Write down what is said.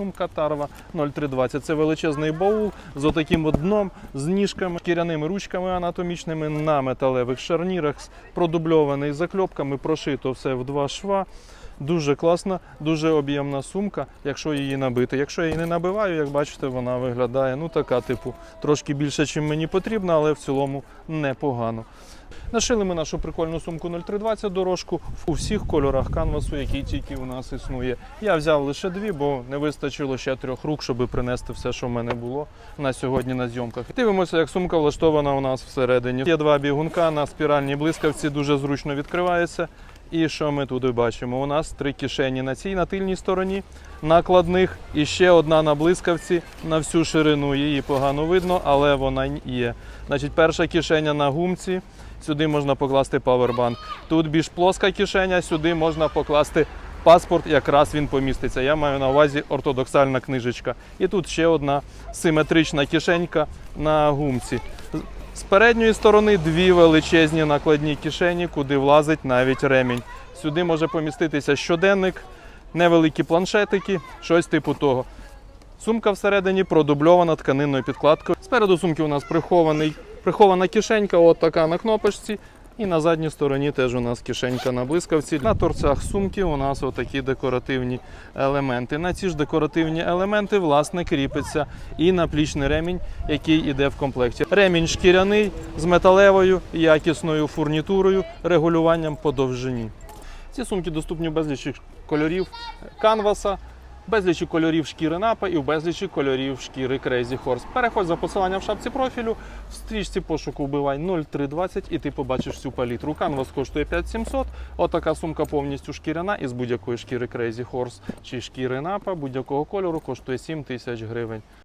сумка Тарва 0320. Це величезний баул з отаким от дном, з ніжками, шкіряними ручками анатомічними на металевих шарнірах, продубльований закльопками, прошито все в два шва. Дуже класна, дуже об'ємна сумка, якщо її набити. Якщо я її не набиваю, як бачите, вона виглядає ну така, типу, трошки більше, ніж мені потрібно, але в цілому непогано. Нашили ми нашу прикольну сумку 0320 дорожку у всіх кольорах канвасу, який тільки у нас існує. Я взяв лише дві, бо не вистачило ще трьох рук, щоб принести все, що в мене було на сьогодні на зйомках. Дивимося, як сумка влаштована у нас всередині. Є два бігунка на спіральній блискавці, дуже зручно відкривається. І що ми тут бачимо? У нас три кишені на цій на тильній стороні накладних і ще одна на блискавці на всю ширину. Її погано видно, але вона є. Значить, перша кишеня на гумці. Сюди можна покласти павербанк. Тут більш плоска кишеня, сюди можна покласти паспорт, якраз він поміститься. Я маю на увазі ортодоксальна книжечка. І тут ще одна симетрична кишенька на гумці. З передньої сторони дві величезні накладні кишені, куди влазить навіть ремінь. Сюди може поміститися щоденник, невеликі планшетики, щось типу того. Сумка всередині продубльована тканинною підкладкою. Спереду сумки у нас прихований, прихована кишенька, от така на кнопочці. І на задній стороні теж у нас кишенька на блискавці. На торцях сумки у нас отакі декоративні елементи. На ці ж декоративні елементи власне кріпиться і наплічний ремінь, який іде в комплекті. Ремінь шкіряний з металевою якісною фурнітурою, регулюванням по довжині. Ці сумки доступні в безлічі кольорів канваса, безлічі кольорів шкіри напа і в безлічі кольорів шкіри Crazy Horse. Переходь за посиланням в шапці профілю, в стрічці пошуку вбивай 0320 і ти побачиш всю палітру. Канвас коштує 5700. Отака сумка повністю шкіряна із будь-якої шкіри Crazy Horse чи шкіри напа будь-якого кольору коштує 7000 гривень.